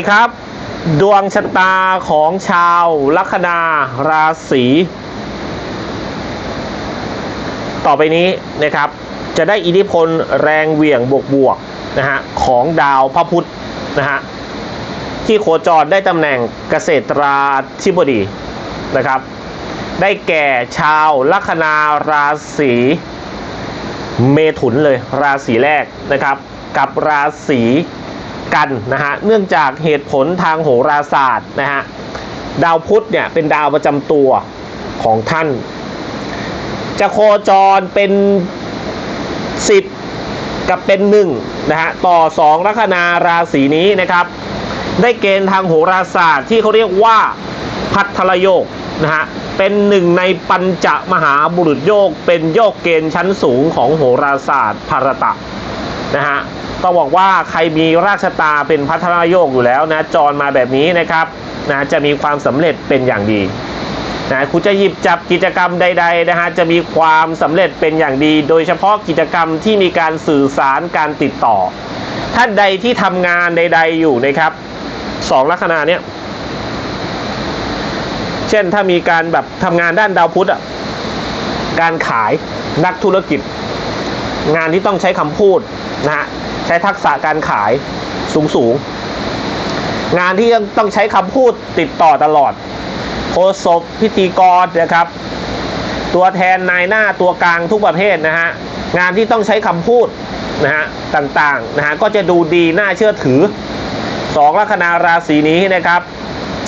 ดีครับ ดวงชะตาของชาวลัคนาราศีต่อไปนี้นะครับ จะได้อิทธิพลแรงเหวี่ยงบวกๆนะฮะของดาวพระพุธนะฮะที่โคจรได้ตำแหน่งเกษตราธิบดีนะครับ ได้แก่ชาวลัคนาราศีเมถุนเลยราศีแรกนะครับ กับราศี กันนะฮะเนื่องจากเหตุผลทางโหราศาสตร์นะฮะดาวพุธเนี่ยเป็นดาวประจำตัวของท่าน จะโคจรเป็นสิบกับเป็นหนึ่งนะฮะต่อสองลัคนาราศีนี้นะครับ ได้เกณฑ์ทางโหราศาสตร์ที่เขาเรียกว่าพัทรโยกนะฮะเป็นหนึ่งในปัญจมหาบุรุษโยก เป็นโยกเกณฑ์ชั้นสูงของโหราศาสตร์ภารตะนะฮะ ต้องบอกว่าใครมีราชตาเป็นพัทรโยกอยู่แล้วนะจรมาแบบนี้นะครับนะจะมีความสำเร็จเป็นอย่างดีนะคุณจะหยิบจับกิจกรรมใดๆนะฮะจะมีความสำเร็จเป็นอย่างดี โดยเฉพาะกิจกรรมที่มีการสื่อสารการติดต่อ ท่านใดที่ทำงานใดๆอยู่นะครับสองลัคนาเนี้ยเช่นถ้ามีการแบบทำงานด้านดาวพุธอะการขายนักธุรกิจ งานที่ต้องใช้คำพูดนะฮะ ช้ทักษะการขายสูงๆงงานที่ยังต้องใช้คำพูดติดต่อตลอดโฆษกพิธีกรนะครับ ตัวแทนนายหน้าตัวกลางทุกประเภทนะฮะ งานที่ต้องใช้คำพูดนะฮะต่างๆนะฮะก็จะดูดีน่าเชื่อถือสองลัคนาราศีนี้นะครับ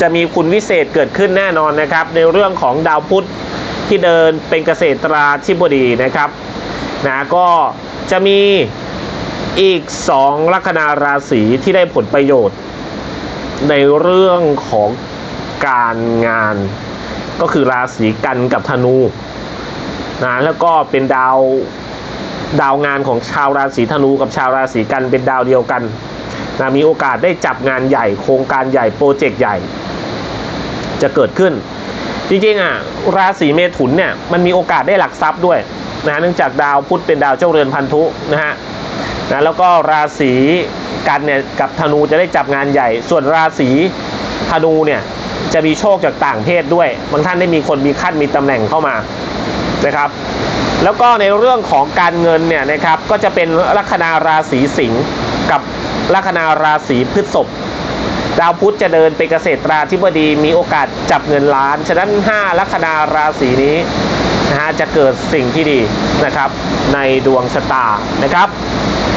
จะมีคุณวิเศษเกิดขึ้นแน่นอนนะครับ ในเรื่องของดาวพุธที่เดินเป็นเกษตราธิบดีนะครับนะก็จะมี อีกสองลัคนาราศีที่ได้ผลประโยชน์ ในเรื่องของการงาน ก็คือราศีกันกับธนูนะแล้วก็เป็นดาวดาวงานของชาวราศีธนูกับชาวราศีกันเป็นดาวเดียวกันนะมีโอกาสได้จับงานใหญ่ โครงการใหญ่โปรเจกต์ใหญ่ จะเกิดขึ้น จริงๆอะราศีเมถุนเนี่ยมันมีโอกาสได้หลักทรัพย์ด้วยนะเนื่องจากดาวพุธเป็นดาวเจ้าเรือนพันธุนะฮะ นะแล้วก็ราศีกันเนี่ยกับธนูจะได้จับงานใหญ่ ส่วนราศีธนูเนี่ยจะมีโชคจากต่างเพศด้วย บางท่านได้มีคนมีขั้นมีตำแหน่งเข้ามานะครับ แล้วก็ในเรื่องของการเงินเนี่ยนะครับก็จะเป็นลัคนาราศีสิงห์กับลัคนาราศีพฤษภดาวพุธจะเดินเป็นเกษตราธิบดีมีโอกาสจับเงินล้าน ฉะนั้น 5 ลัคนาราศีนี้นะฮะจะเกิดสิ่งที่ดีนะครับในดวงชะตานะครับ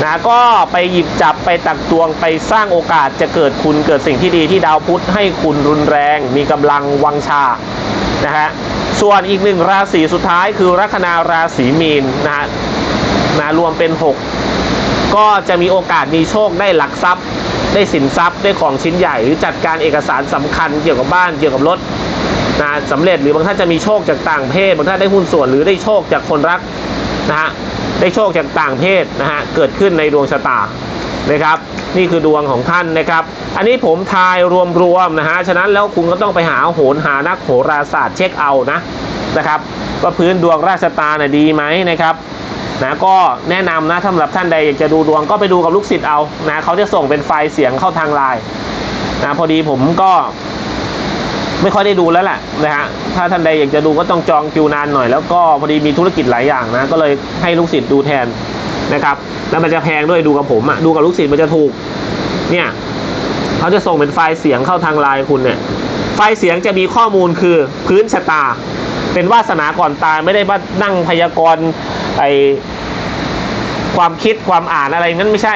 นะก็ไปหยิบจับไปตักตวงไปสร้างโอกาสจะเกิดคุณเกิดสิ่งที่ดีที่ดาวพุธให้คุณรุนแรง มีกำลังวังชานะฮะส่วนอีกหนึ่งราศีสุดท้ายคือลัคนาราศีมีนนะฮะนะรวมเป็น 6 ก็จะมีโอกาสมีโชคได้หลักทรัพย์ ได้สินทรัพย์ได้ของชิ้นใหญ่ หรือจัดการเอกสารสำคัญเกี่ยวกับบ้านเกี่ยวกับรถนะสำเร็จหรือบางท่านจะมีโชคจากต่างเพศบางท่านได้หุ้นส่วนหรือได้โชคจากคนรักนะฮะ ได้โชคจากต่างเพศนะฮะเกิดขึ้นในดวงชะตานะครับนี่คือดวงของท่านนะครับ อันนี้ผมทายรวมๆนะฮะ ฉะนั้นแล้วคุณก็ต้องไปหาโหนหานักโหราศาสตร์เช็คเอานะนะครับว่าพื้นดวงราชตาน่ะดีไหมนะครับนะก็แนะนำนะสำหรับท่านใดอยากจะดูดวงก็ไปดูกับลูกศิษย์เอานะเขาจะส่งเป็นไฟล์เสียงเข้าทางไลน์นะพอดีผมก็ ไม่ค่อยได้ดูแล้วแหละนะฮะถ้าท่านใดอยากจะดูก็ต้องจองคิวนานหน่อย แล้วก็พอดีมีธุรกิจหลายอย่างนะ ก็เลยให้ลูกศิษย์ดูแทนนะครับแล้วมันจะแพงด้วยดูกับผมอะดูกับลูกศิษย์มันจะถูกเนี่ยเขาจะส่งเป็นไฟล์เสียงเข้าทางไลน์คุณเนี่ยไฟล์เสียงจะมีข้อมูลคือพื้นชะตา เป็นวาสนาก่อนตายไม่ได้ว่านั่งพยากรณ์ไอ ความคิดความอ่านอะไรงั้นไม่ใช่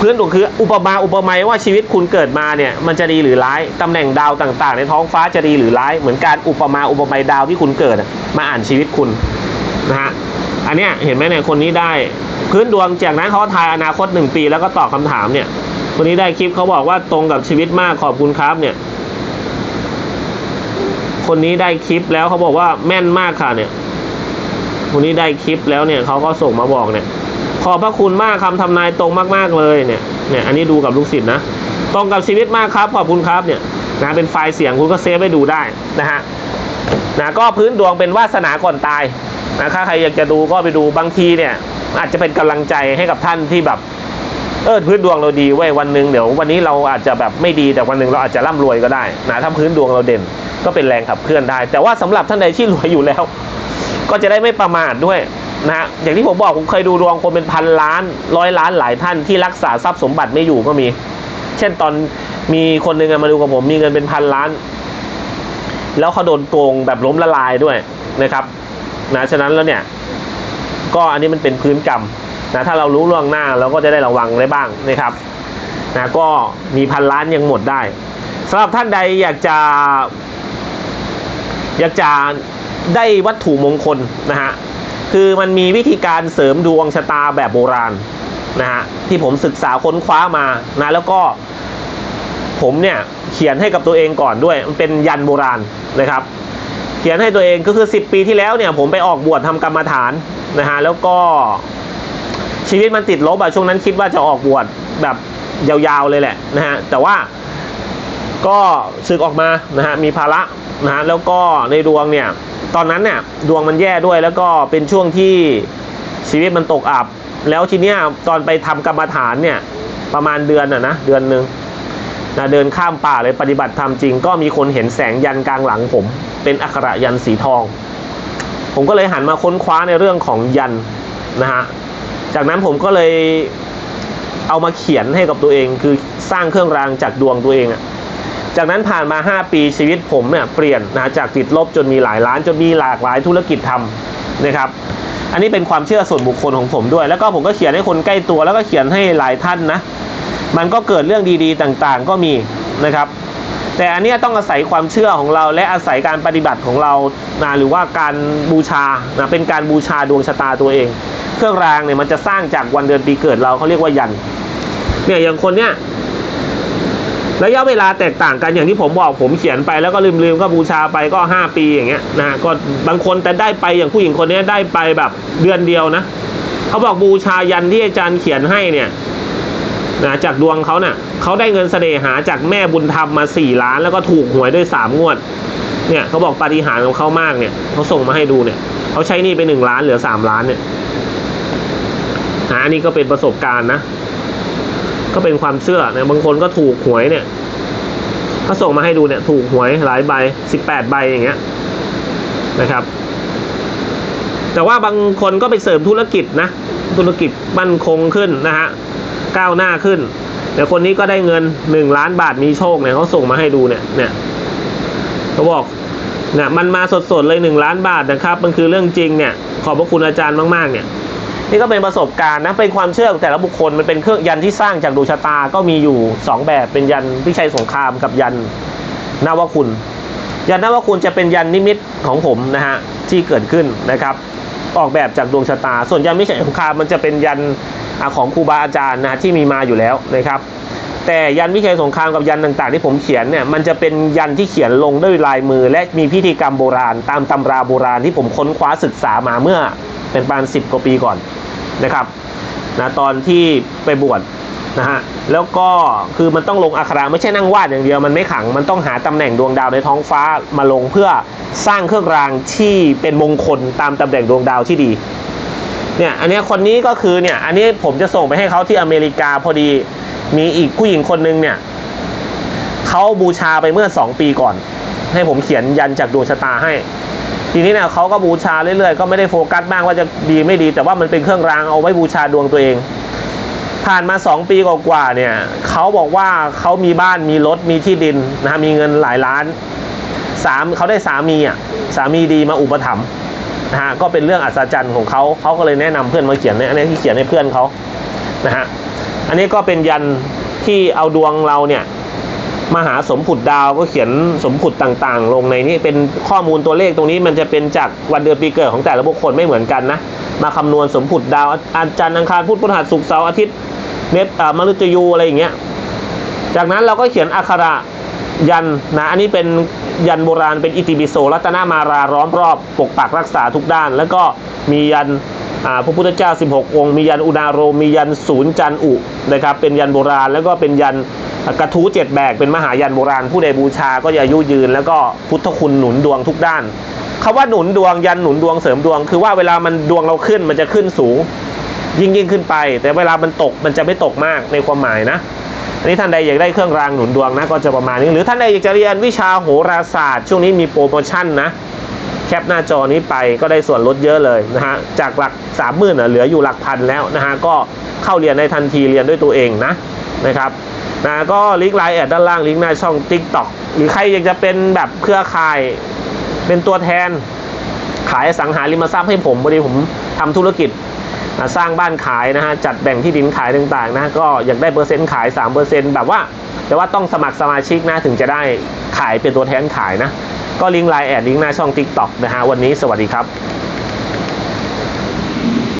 พื้นดวงคืออุปมาอุปไมยว่าชีวิตคุณเกิดมาเนี่ยมันจะดีหรือร้ายตำแหน่งดาวต่างๆ ในท้องฟ้าจะดีหรือร้ายเหมือนการอุปมาอุปไมยดาวที่คุณเกิดมาอ่านชีวิตคุณนะฮะอันเนี้ยเห็นไหมเนี่ยคนนี้ได้พื้นดวงจากนั้นเขาทายอนาคตหนึ่งปี แล้วก็ตอบคำถามเนี่ยคนนี้ได้คลิปเขาบอกว่าตรงกับชีวิตมากขอบคุณครับเนี่ย คนนี้ได้คลิปแล้วเขาบอกว่าแม่นมากค่ะเนี่ยคนนี้ได้คลิปแล้วเนี่ยเขาก็ส่งมาบอกเนี่ย ขอบพระคุณมากคำทำนายตรงมากๆเลยเนี่ยเนี่ยอันนี้ดูกับลูกศิษย์นะตรงกับชีวิตมากครับขอบคุณครับเนี่ยนะเป็นไฟล์เสียงคุณก็เซฟไว้ดูได้นะฮะนะก็พื้นดวงเป็นวาสนาก่อนตายนะถ้าใครอยากจะดูก็ไปดูบางทีเนี่ย อาจจะเป็นกำลังใจให้กับท่านที่แบบเออพื้นดวงเราดีเว้วันหนึ่งเดี๋ยววันนี้เราอาจจะแบบไม่ดีแต่วันหนึ่งเราอาจจะร่ำรวยก็ได้นะถ้าพื้นดวงเราเด่นก็เป็นแรงขับเคลื่อนได้ แต่ว่าสำหรับท่านใดที่รวยอยู่แล้ว ก็จะได้ไม่ประมาทด้วย นะฮะอย่างที่ผมบอกผมเคยดูดวงคนเป็นพันล้านร้อยล้านหลายท่านที่รักษาทรัพย์สมบัติไม่อยู่ก็มี เช่นตอนมีคนหนึ่งมาดูกับผมมีเงินเป็นพันล้าน แล้วเขาโดนโกงแบบล้มละลายด้วยนะครับนะฉะนั้นแล้วเนี่ย ก็อันนี้มันเป็นพื้นกรรมนะถ้าเรารู้ล่วงหน้าเราก็จะได้ระวังได้บ้างนะครับนะก็มีพันล้านยังหมดได้สำหรับท่านใดอยากจะ อยากจะได้วัตถุมงคลนะฮะ คือมันมีวิธีการเสริมดวงชะตาแบบโบราณนะฮะที่ผมศึกษาค้นคว้ามานะแล้วก็ผมเนี่ยเขียนให้กับตัวเองก่อนด้วย มันเป็นยันโบราณนะครับ เขียนให้ตัวเองก็คือ 10 ปีที่แล้วเนี่ยผมไปออกบวชทำกรรมฐานนะฮะแล้วก็ชีวิตมันติดลบอะช่วงนั้นคิดว่าจะออกบวชแบบยาวๆเลยแหละนะฮะแต่ว่าก็ศึกออกมานะฮะมีภาระนะฮะแล้วก็ในดวงเนี่ย ตอนนั้นเนี่ยดวงมันแย่ด้วยแล้วก็เป็นช่วงที่ชีวิตมันตกอับ แล้วทีเนี้ยตอนไปทำกรรมฐานเนี่ยประมาณเดือนอะนะเดือนหนึ่งนะเดินข้ามป่าเลยปฏิบัติธรรมจริง ก็มีคนเห็นแสงยันกลางหลังผม เป็นอักระยันสีทอง ผมก็เลยหันมาค้นคว้าในเรื่องของยันนะฮะจากนั้นผมก็เลยเอามาเขียนให้กับตัวเองคือสร้างเครื่องรางจากดวงตัวเองอะ จากนั้นผ่านมา 5 ปีชีวิตผมเนี่ยเปลี่ยนนะจากติดลบจนมีหลายล้านจนมีหลากหลายธุรกิจทำนะครับ อันนี้เป็นความเชื่อส่วนบุคคลของผมด้วย แล้วก็ผมก็เขียนให้คนใกล้ตัวแล้วก็เขียนให้หลายท่านนะ มันก็เกิดเรื่องดีๆต่างๆ ก็มีนะครับ แต่อันนี้ต้องอาศัยความเชื่อของเราและอาศัยการปฏิบัติของเรานะหรือว่าการบูชานะเป็นการบูชาดวงชะตาตัวเอง เครื่องรางเนี่ยมันจะสร้างจากวันเดือนปีเกิดเราเขาเรียกว่ายันเนี่ยอย่างคนเนี้ย ระยะเวลาแตกต่างกันอย่างที่ผมบอกผมเขียนไปแล้วก็ลืมๆก็บูชาไปก็ 5 ปีอย่างเงี้ยนะก็บางคนแต่ได้ไปอย่างผู้หญิงคนนี้ได้ไปแบบเดือนเดียวนะเขาบอกบูชายันที่อาจารย์เขียนให้เนี่ยนะจากดวงเขาเนะ่ะเขาได้เงินเสน่หาจากแม่บุญธรรมมาสี่ล้าน แล้วก็ถูกหวยด้วยสามงวด เนี่ยเขาบอกปฏิหารของเขามากเนี่ยเขาส่งมาให้ดูเนี่ยเขาใช้นี่ไปหนึ่งล้านเหลือสามล้านเนี่ยหาอันนี้ก็เป็นประสบการณ์นะ ก็เป็นความเชื่อเนี่ยบางคนก็ถูกหวยเนี่ยเขาส่งมาให้ดูเนี่ยถูกหวยหลายใบสิบแปดใบอย่างเงี้ยนะครับ แต่ว่าบางคนก็ไปเสริมธุรกิจนะธุรกิจมั่นคงขึ้นนะฮะก้าวหน้าขึ้นแต่คนนี้ก็ได้เงินหนึ่งล้านบาทมีโชคเนี่ยเขาส่งมาให้ดูเนี่ยเนี่ยเขาบอกเนี่ยมันมาสดๆเลยหนึ่งล้านบาทนะครับ มันคือเรื่องจริงเนี่ยขอบพระคุณอาจารย์มากๆเนี่ย นี่ก็เป็นประสบการณ์นะเป็นความเชื่อของแต่ละบุคคลมันเป็นเครื่องยันที่สร้างจากดวงชะตาก็มีอยู่สองแบบเป็นยันพิชัยสงครามกับยันนาวคุณ ยันนวคุณจะเป็นยันนิมิตของผมนะฮะที่เกิดขึ้นนะครับออกแบบจากดวงชะตา ส่วนยันพิชัยสงครามมันจะเป็นยันอของครูบาอาจารย์นะฮะที่มีมาอยู่แล้วนะครับแต่ยันวิชัยสงครามกับยันต่างๆ ที่ผมเขียนเนี่ยมันจะเป็นยันที่เขียนลงด้วยลายมือ และมีพิธีกรรมโบราณ ตามตำราโบราณที่ผมค้นคว้าศึกษามาเมื่อ เป็นประมาณสิบกว่าปีก่อนนะครับนะตอนที่ไปบวชนะฮะแล้วก็คือมันต้องลงอักขระไม่ใช่นั่งวาดอย่างเดียวมันไม่ขังมันต้องหาตำแหน่งดวงดาวในท้องฟ้ามาลงเพื่อสร้างเครื่องรางที่เป็นมงคลตามตำแหน่งดวงดาวที่ดีเนี่ยอันนี้คนนี้ก็คือเนี่ยอันนี้ผมจะส่งไปให้เขาที่อเมริกาพอดีมีอีกผู้หญิงคนนึงเนี่ยเขาบูชาไปเมื่อสองปีก่อน ให้ผมเขียนยันจากดวงชะตาให้ ทีนี้เนี่ยเขาก็บูชาเรื่อยๆ ก็ไม่ได้โฟกัสมากว่าจะดีไม่ดี แต่ว่ามันเป็นเครื่องรางเอาไว้บูชาดวงตัวเอง ผ่านมาสองปีกว่าๆเนี่ยเขาบอกว่าเขามีบ้านมีรถมีที่ดินนะฮะมีเงินหลายล้านสามเขาได้สามีอะสามีดีมาอุปถัมภ์นะฮะก็เป็นเรื่องอัศจรรย์ของเขาเขาก็เลยแนะนำเพื่อนมาเขียนในอันนี้ที่เขียนให้เพื่อนเขานะฮะอันนี้ก็เป็นยันที่เอาดวงเราเนี่ย มหาสมผุดดาวก็เขียนสมผุดต่างๆ ลงในนี้เป็นข้อมูลตัวเลขตรงนี้มันจะเป็นจากวันเดือนปีเกิดของแต่ละบุคคลไม่เหมือนกันนะ มาคำนวณสมผุดดาวอาจารย์อังคารพุธพฤหัสศุกร์เสาร์อาทิตย์เมษอ่ามฤตยูอะไรอย่างเงี้ยจากนั้นเราก็เขียนอักขระยันนะอันนี้เป็นยันโบราณเป็นอิติปิโสรัตนามาราร้อมรอบปกปักรักษาทุกด้าน แล้วก็มียันอ่าพระพุทธเจ้า 16 องค์ มียันอุณาโรมียันศูนย์จันอุนะครับเป็นยันโบราณแล้วก็เป็นยัน กระทู้เจ็ดแบกเป็นมหายันโบราณผู้ใดบูชาก็จะอายุยืน แล้วก็พุทธคุณหนุนดวงทุกด้านคำว่าหนุนดวงยันหนุนดวงเสริมดวง คือว่าเวลามันดวงเราขึ้นมันจะขึ้นสูง ยิ่งยิ่งขึ้นไป แต่เวลามันตกมันจะไม่ตกมากในความหมายนะอันนี้ท่านใดอยากได้เครื่องรางหนุนดวงนะก็จะประมาณนี้ หรือท่านใดอยากจะเรียนวิชาโหราศาสตร์ช่วงนี้มีโปรโมชั่นนะแคปหน้าจอนี้ไปก็ได้ส่วนลดเยอะเลยนะฮะจากหลักสามหมื่นเหลืออยู่หลักพันแล้วนะฮะก็เข้าเรียนได้ทันทีเรียนด้วยตัวเองนะนะครับ นะก็ลิงก์ไลน์แอดด้านล่างลิงก์หน้าช่อง Tik t o อกหรือใครอยากจะเป็นแบบเครือข่าย เป็นตัวแทน ขายสังหาริมทรัพย์ให้ผมพอดีผมทำธุรกิจอ่าสร้างบ้านขายนะฮะจัดแบ่งที่ดินขายต่างๆนะก็อยากได้เปอร์เซ็นต์ขาย 3%แบบว่า แต่ว่าต้องสมัครสมาชิกนะถึงจะได้ขายเป็นตัวแทนขายนะ ก็ลิงก์ไลน์แอดลิงก์หน้าช่อง Tik t o อกนะฮะวันนี้สวัสดีครับ